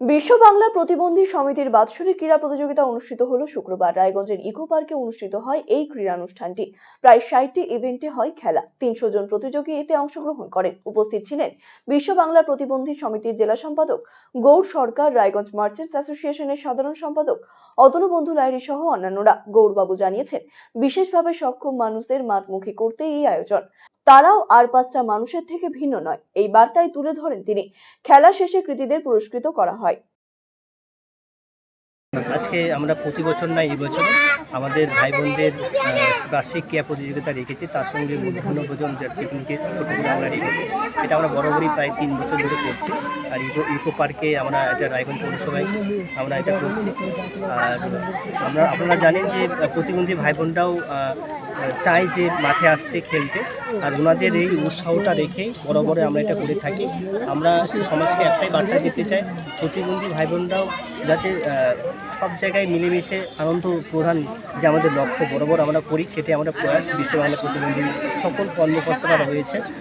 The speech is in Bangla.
বিশ্ব বাংলা প্রতিবন্ধী সমিতির বাৎসরিক ক্রীড়া প্রতিযোগিতা অনুষ্ঠিত হলো শুক্রবার। রায়গঞ্জের ইকো পার্কে অনুষ্ঠিত হয় এই ক্রীড়ানুষ্ঠানটি। প্রায় ষাটটি ইভেন্টে হয় খেলা। তিনশো জন প্রতিযোগী এতে অংশগ্রহণ করেন। উপস্থিত ছিলেন বিশ্ব বাংলা প্রতিবন্ধী সমিতির জেলা সম্পাদক গৌর সরকার, রায়গঞ্জ মার্চেন্টস অ্যাসোসিয়েশনের সাধারণ সম্পাদক অতনু বন্ধু লাহিড়ী সহ অন্যান্যরা। গৌরবাবু জানিয়েছেন, বিশেষভাবে সক্ষম মানুষদের মাতমুখী করতে এই আয়োজন। তারাও আর পাঁচটা মানুষের থেকে ভিন্ন নয়। এই বার্তায় তুলে ধরেন তিনি। খেলা শেষে কৃতীদের পুরস্কৃত করা হয়। আজকে আমরা প্রতি বছর না এই বছর আমাদের ভাই বোনদের বার্ষিক ক্রিয়া প্রতিযোগিতা রেখেছি। তার সঙ্গে মধ্যাহ্ন ভোজন যে পিকনিকের ছোটো করে আমরা রেখেছি। এটা আমরা বরাবরই প্রায় তিন বছর ধরে করছি। আর ইকো ইকো পার্কে আমরা এটা রায়গঞ্জ পৌরসভায় আমরা এটা করছি। আর আমরা, আপনারা জানেন যে প্রতিবন্ধী ভাই বোনরাও চায় যে মাঠে আসতে, খেলতে। আর ওনাদের এই উৎসাহটা রেখে বরাবরে আমরা এটা করে থাকি। আমরা সমাজকে একটাই বার্তা দিতে চাই, প্রতিবন্ধী ভাই বোনরাও যাতে সব জায়গায় মিলেমিশে আনন্দ প্রধান যে আমাদের লক্ষ্য বরাবর আমরা করি, সেটাই আমরা প্রয়াস বিশ্ব বাংলা প্রতিবন্ধী সকল কর্মকর্তারা রয়েছে।